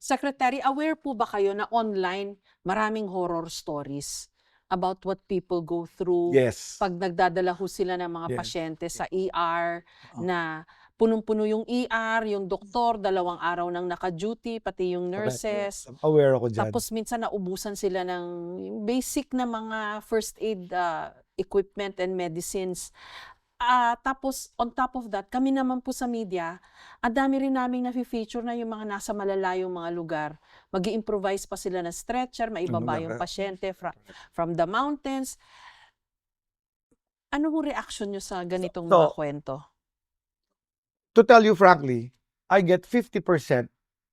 Secretary, aware po ba kayo na online maraming horror stories about what people go through Yes. pag nagdadala ho sila ng mga Yes. pasyente sa ER Oh. na punong-puno yung ER, yung doktor, dalawang araw nang naka-duty, pati yung Correct. nurses. Aware ako dyan. Tapos minsan naubusan sila ng basic na mga first aid ah, equipment and medicines. Ah, tapos on top of that, kami naman po sa media, ang dami rin naming nafe-feature na yung mga nasa malalayong mga lugar. mag improvise pa sila ng stretcher, maibaba Ano yung pasyente fra- from the mountains. Ano ho reaction nyo sa ganitong so- mga kwento? to tell you frankly, I get 50%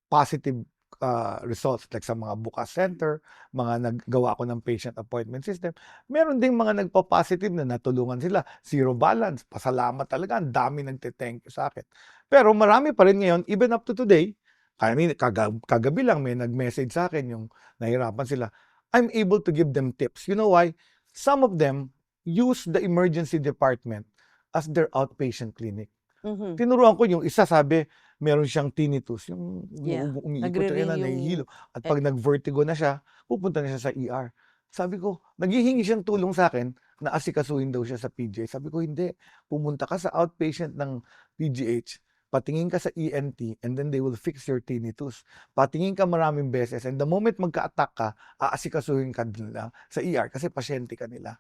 positive uh, results like sa mga bukas center, mga naggawa ko ng patient appointment system. Meron ding mga nagpa-positive na natulungan sila. Zero balance. Pasalamat talaga. Ang dami nagte-thank you sa akin. Pero marami pa rin ngayon, even up to today, I mean, kaga, kagabi lang may nag-message sa akin yung nahirapan sila. I'm able to give them tips. You know why? Some of them use the emergency department as their outpatient clinic Mhm. tinuruan ko yung isa sabi meron siyang tinnitus yung Yeah, umiikot nagre-ring na yung- nahihilo at eh pag nag-vertigo na siya pupunta na siya sa ER sabi ko naghihingi siyang tulong sa akin na asikasuhin daw siya sa PGH sabi ko hindi pumunta ka sa outpatient ng PGH patingin ka sa ENT and then they will fix your tinnitus patingin ka maraming beses and the moment magka-attack ka aasikasuhin ka nila sa ER kasi pasyente ka nila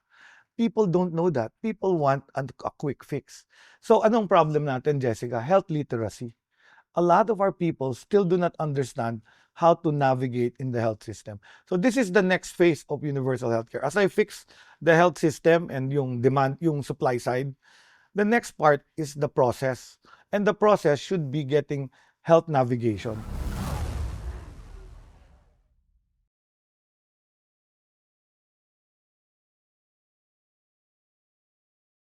people don't know that. People want a quick fix. So anong problem natin, Jessica? Health literacy. A lot of our people still do not understand how to navigate in the health system. So this is the next phase of universal healthcare. As I fix the health system and yung demand, yung supply side, the next part is the process. And the process should be getting health navigation.